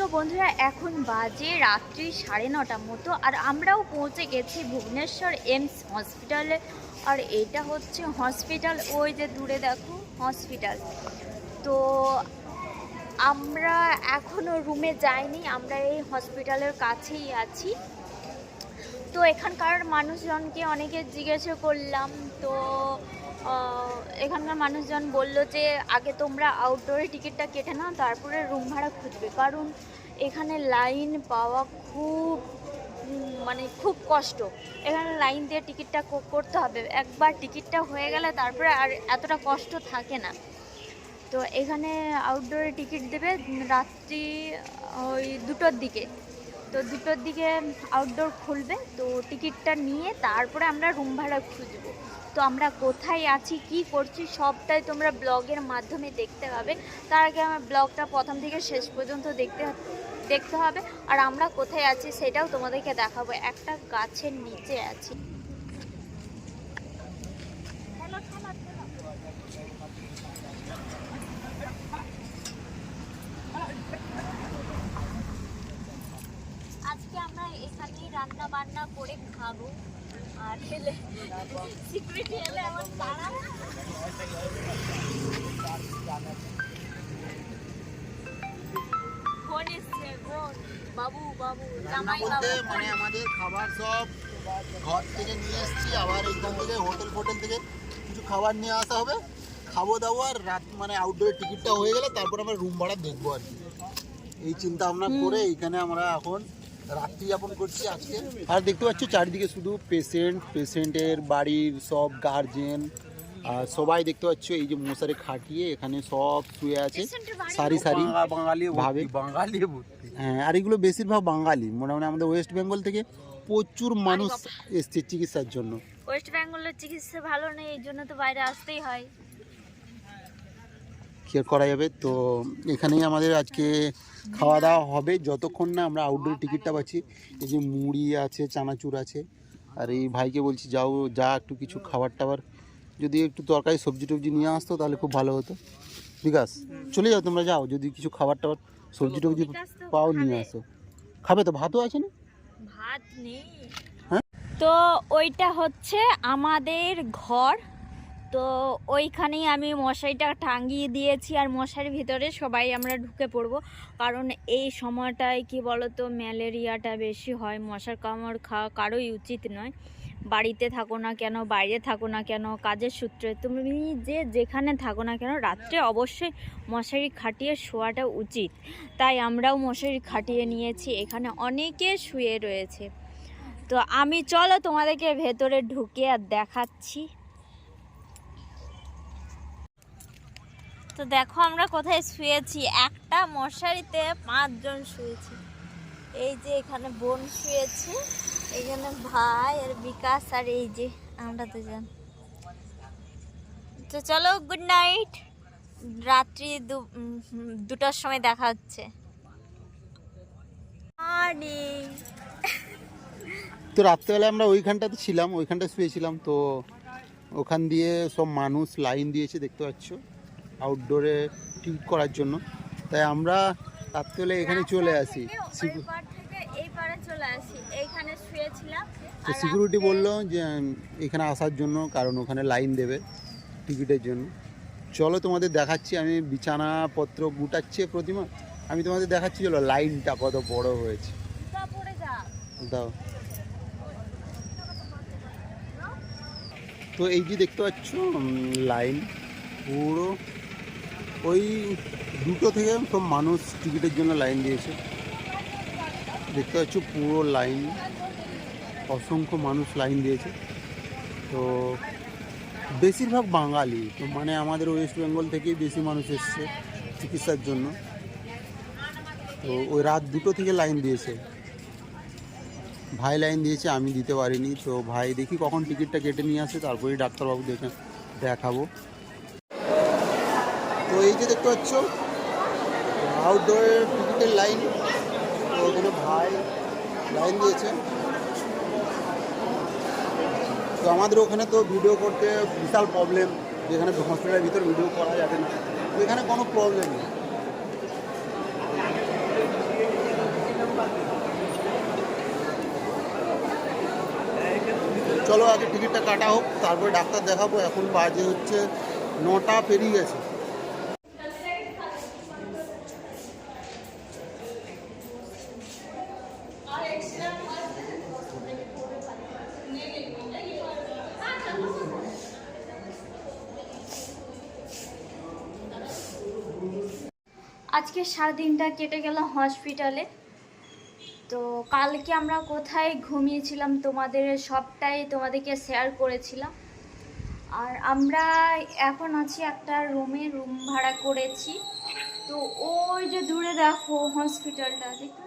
তো বন্ধুরা, এখন বাজে রাত্রি সাড়ে নটা মতো আর আমরাও পৌঁছে গেছি ভুবনেশ্বর এমস হসপিটালে। আর এটা হচ্ছে হসপিটাল, ওই যে দূরে দেখো, হসপিটাল। তো আমরা এখনও রুমে যাইনি, আমরা এই হসপিটালের কাছেই আছি। তো এখানকার মানুষজনকে অনেকে জিজ্ঞাসা করলাম, তো এখানকার মানুষজন বলল যে, আগে তোমরা আউটডোরে টিকিটটা কেটে নাও, তারপরে রুম ভাড়া খুঁজবে। কারণ এখানে লাইন পাওয়া খুব মানে খুব কষ্ট। এখানে লাইন দিয়ে টিকিটটা করতে হবে। একবার টিকিটটা হয়ে গেলে তারপরে আর এতটা কষ্ট থাকে না। তো এখানে আউটডোরে টিকিট দেবে রাত্রি, ওই দুটোর দিকে। তো দুটোর দিকে আউটডোর খুলবে। তো টিকিটটা নিয়ে তারপরে আমরা রুম ভাড়া খুঁজবো। তো আমরা কোথায় আছি, কি করছি, সবটাই তোমরা ব্লগের মাধ্যমে দেখতে পাবে তার আগে আমার ব্লগটা প্রথম থেকে শেষ পর্যন্ত দেখতে দেখতে হবে। আর আমরা কোথায় আছি সেটাও তোমাদেরকে দেখাবো। একটা গাছের নিচে আছি। আজকে আমরা এখানেই রান্না বান্না করে খাব। আর এলে সিকিউরিটি আমার তারা বাবু বাবু মানে আমাদের খাবার সব ঘর থেকে নিয়ে এসেছি আবার এইখান থেকে হোটেল ফোটেল থেকে কিছু খাবার নিয়ে আসা হবে। খাব দাবো আর রাত মানে আউটডোরের টিকিটটা হয়ে গেলে তারপর আমরা রুম ভাড়া দেখব আর কি। এই চিন্তা ভাবনা করে এইখানে আমরা এখন রাত্রি যাপন করছি আজকে। আর দেখতে পাচ্ছ চারিদিকে শুধু পেশেন্ট পেশেন্টের বাড়ির সব গার্জেন আর সবাই দেখতে পাচ্ছ এই যে মশারি খাটিয়ে এখানে সব শুয়ে আছে। সারি সারি বাঙালি ভাবে। বাঙালি হ্যাঁ আর এগুলো বেশিরভাগ বাঙালি। মোটামুটি আমাদের ওয়েস্ট বেঙ্গল থেকে প্রচুর মানুষ এসছে চিকিৎসার জন্য। ওয়েস্ট বেঙ্গলের চিকিৎসা ভালো নেই এই জন্য তো বাইরে আসতেই হয়। কি করা যাবে। তো এখানেই আমাদের আজকে খাওয়া দাওয়া হবে। যতক্ষণ না আমরা আউটডোর টিকিটটা পাচ্ছি এই যে মুড়ি আছে চানাচুর আছে আর এই ভাইকে বলছি যাও যা একটু কিছু খাবার টাবার যদি একটু তরকারি সবজি টবজি নিয়ে আসতো তাহলে খুব ভালো হতো। বিকাশ চলে যাও তোমরা যাও। যদি কিছু খাবার টাবার সবজি টবজি পাও নিয়ে আসো। খাবে তো? ভাতও আছে না? ভাত নেই। হ্যাঁ? তো ওইটা হচ্ছে আমাদের ঘর। তো ওইখানেই আমি মশারিটা টাঙিয়ে দিয়েছি আর মশারির ভিতরে সবাই আমরা ঢুকে পড়ব। কারণ এই সময়টায় কি বলতো, ম্যালেরিয়াটা বেশি হয়, মশার কামড় খাওয়া কারোই উচিত নয়। বাড়িতে থাকো না কেন, বাইরে থাকো না কেন, কাজের সূত্রে তুমি যে যেখানে থাকো না কেন, রাত্রে অবশ্যই মশারি খাটিয়ে শোয়াটা উচিত। তাই আমরাও মশারি খাটিয়ে নিয়েছি, এখানে অনেকে শুয়ে রয়েছে। তো আমি চলো তোমাদেরকে ভেতরে ঢুকে আর দেখাচ্ছি। তো দেখো আমরা কোথায় শুয়েছি। একটা মশারিতে পাঁচজন শুয়েছি। এই যে এখানে বোন শুয়েছে এখানে ভাই আর বিকাশ আর এই যে আমরা দুজন। তো চলো গুড নাইট রাত্রি দু- উম, সময় দেখা হচ্ছে। তো রাত্রেবেলা আমরা ওইখানটাতে ছিলাম ওইখানটা শুয়েছিলাম। তো ওখান দিয়ে সব মানুষ লাইন দিয়েছে দেখতে পাচ্ছ। আউটডোরে টিকিট করার জন্য। তাই আমরা রাত্রেবেলা এখানে চলে আসি। তো সিকিউরিটি বলল যে এখানে আসার জন্য কারণ ওখানে লাইন দেবে টিকিটের জন্য। চলো তোমাদের দেখাচ্ছি আমি বিছানাপত্র গুটাচ্ছি প্রতিমা। আমি তোমাদের দেখাচ্ছি চলো লাইনটা কত বড় হয়েছে। দাও। তো এই যে দেখতে পাচ্ছ লাইন পুরো ওই দুটো থেকে সব মানুষ টিকিটের জন্য লাইন দিয়েছে। দেখতে পাচ্ছ পুরো লাইন, অসংখ্য মানুষ লাইন দিয়েছে। তো বেশিরভাগ বাঙালি, তো মানে আমাদের ওয়েস্ট বেঙ্গল থেকেই বেশি মানুষ এসছে চিকিৎসার জন্য। তো ওই রাত দুটো থেকে লাইন দিয়েছে। ভাই লাইন দিয়েছে, আমি দিতে পারিনি। তো ভাই দেখি কখন টিকিটটা কেটে নিয়ে আসে, তারপরেই ডাক্তারবাবু দেখে, দেখাবো। তো এই যে দেখতে পাচ্ছ আউটডোরের টিকিটের লাইন তো কোনো ভাই লাইন দিয়েছে। তো আমাদের ওখানে তো ভিডিও করতে বিশাল প্রবলেম যেখানে হসপিটালের ভিতরে ভিডিও করা যাবে না। তো এখানে কোনো প্রবলেম নেই। চলো আগে টিকিটটা কাটা হোক, তারপরে ডাক্তার দেখাবো, এখন বাজে হচ্ছে নটা পেরিয়ে গেছে। আজকে সারাদিনটা কেটে গেল হসপিটালে। তো কালকে আমরা কোথায় ঘুমিয়েছিলাম তোমাদের সবটাই তোমাদেরকে শেয়ার করেছিলাম। আর আমরা এখন আছি একটা রুমে, রুম ভাড়া করেছি। তো ওই যে দূরে দেখো হসপিটালটা, দেখতে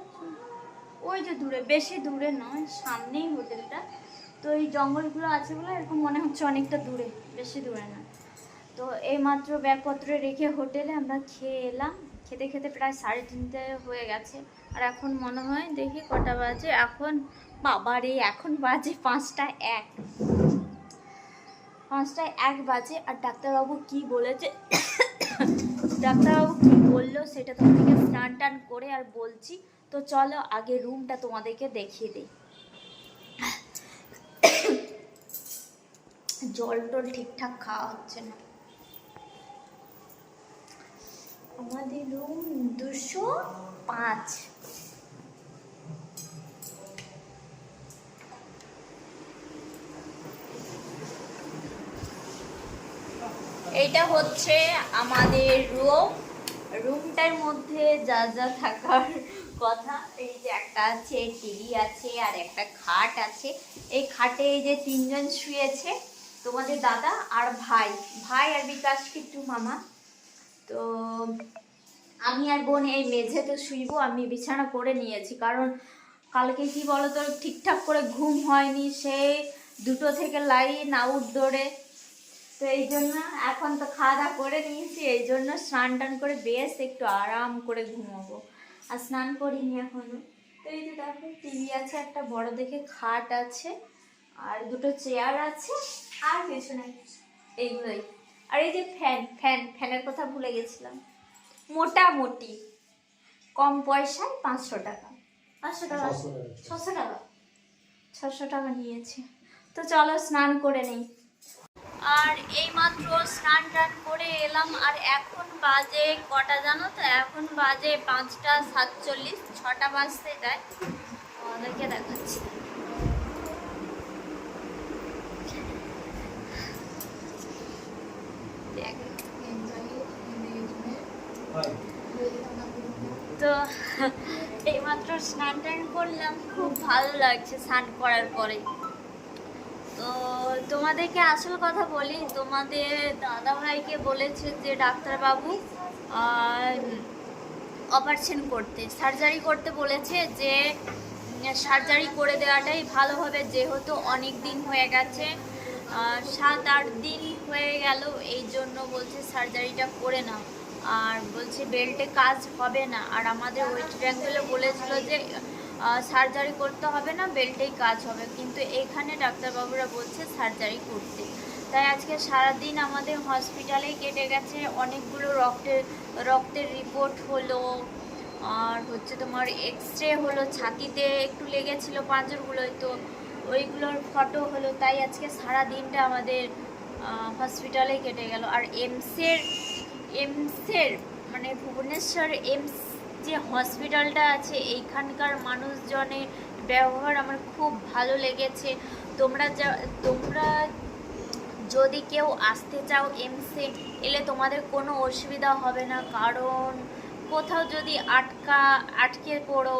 ওই যে দূরে, বেশি দূরে নয়, সামনেই হোটেলটা। তো এই জঙ্গলগুলো আছে বলে এরকম মনে হচ্ছে অনেকটা দূরে, বেশি দূরে না তো এইমাত্র ব্যাগপত্র রেখে হোটেলে আমরা খেয়ে এলাম। খেতে খেতে প্রায় সাড়ে তিনটে হয়ে গেছে। আর এখন মনে হয় দেখি কটা বাজে। এখন বাবার এই এখন বাজে পাঁচটা এক। পাঁচটায় এক বাজে আর ডাক্তারবাবু কি বলেছে? ডাক্তারবাবু কি বলল সেটা তোমাদেরকে স্নান টান করে আর বলছি। তো চলো আগে রুমটা তোমাদেরকে দেখিয়ে দিই। জল টল ঠিকঠাক খাওয়া হচ্ছে না। আমাদের রুম দুশো পাঁচ। এইটা হচ্ছে আমাদের রুম রুমটার মধ্যে যা যা থাকার কথা, এই যে একটা আছে, টিভি আছে, আর একটা খাট আছে। এই খাটে এই যে তিনজন শুয়েছে। তোমাদের দাদা আর ভাই ভাই আর বিকাশ কিট্টু মামা। তো আমি আর বোন এই মেঝেতে শুইব, আমি বিছানা করে নিয়েছি। কারণ কালকে কি বলতো, ঠিকঠাক করে ঘুম হয়নি, সে দুটো থেকে লাইন আউটডোরে তো এই জন্য এখন তো খাওয়া দাওয়া করে নিয়েছি, এই জন্য স্নান টান করে বেশ একটু আরাম করে ঘুমাবো। আর স্নান করিনি এখনও। তো এই যে দেখো, টিভি আছে, একটা বড় দেখে খাট আছে, আর দুটো চেয়ার আছে, আর কিছু এইগুলোই। আর এই যে ফ্যান ফ্যান ফ্যানের কথা ভুলে গেছিলাম। মোটামুটি কম পয়সায় পাঁচশো টাকা। পাঁচশো টাকা? ছশো টাকা। ছশো টাকা? নিয়েছে। তো চলো স্নান করে নেই। আর এইমাত্র স্নান টান করে এলাম আর এখন বাজে কটা জানো তো? এখন বাজে পাঁচটা সাতচল্লিশ ছটা বাজতে যায়। ওদেরকে দেখাচ্ছি দেখ। তো এইমাত্র স্নান টান করলাম, খুব ভালো লাগছে স্নান করার পরে। তো তোমাদেরকে আসল কথা বলি, তোমাদের দাদা ভাইকে বলেছে যে ডাক্তারবাবু অপারেশন করতে সার্জারি করতে বলেছে যে সার্জারি করে দেওয়াটাই ভালো হবে, যেহেতু অনেক দিন হয়ে গেছে সাত আট দিন হয়ে গেল, এই জন্য বলছে সার্জারিটা করে নাও। আর বলছি বেল্টে কাজ হবে না। আর আমাদের ওয়েস্ট বেঙ্গলে বলেছিল যে সার্জারি করতে হবে না, বেল্টেই কাজ হবে। কিন্তু এখানে ডাক্তারবাবুরা বলছে সার্জারি করতে। তাই আজকে সারাদিন আমাদের হসপিটালে কেটে গেছে। অনেকগুলো রক্তের রক্তের রিপোর্ট হলো। আর হচ্ছে তোমার এক্স রে হলো, ছাতিতে একটু লেগেছিলো পাঁজরগুলোয়, তো ওইগুলোর ফটো হলো। তাই আজকে সারা দিনটা আমাদের হসপিটালে কেটে গেল। আর এমসের এমসের মানে ভুবনেশ্বর এমস যে হসপিটালটা আছে, এইখানকার মানুষজনের ব্যবহার আমার খুব ভালো লেগেছে। তোমরা যা, তোমরা যদি কেউ আসতে চাও এমসে, এলে তোমাদের কোনো অসুবিধা হবে না। কারণ কোথাও যদি আটকা, আটকে পড়ো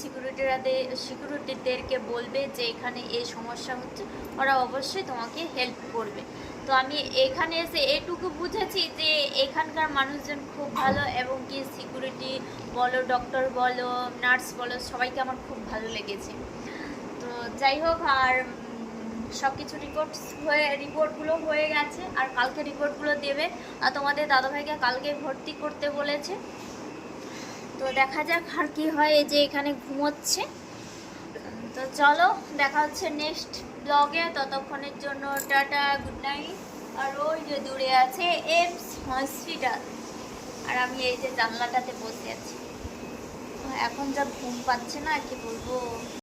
সিকিউরিটিরাদের সিকিউরিটিদেরকে বলবে যে এখানে এই সমস্যা হচ্ছে, ওরা অবশ্যই তোমাকে হেল্প করবে। তো আমি এখানে এসে এটুকু বুঝেছি এখানকার মানুষজন খুব ভালো এবং কি সিকিউরিটি বলো ডক্টর বলো নার্স বলো, সবাইকে আমার খুব ভালো লেগেছে। তো যাই হোক, আর সব কিছু রিপোর্ট হয়ে রিপোর্টগুলো হয়ে গেছে, আর কালকে রিপোর্টগুলো দেবে। আর তোমাদের দাদাভাইকে কালকে ভর্তি করতে বলেছে। তো দেখা যাক আর কি হয়, এই যে এখানে ঘুমোচ্ছে। তো চলো, দেখা হচ্ছে নেক্সট ব্লগে ততক্ষণের জন্য টাটা গুড নাইট আর ওই যে দূরে আছে এমস হসপিটাল। আর আমি এই যে জানলাটাতে বসে আছি। এখন যা ঘুম পাচ্ছে না, কি বলব?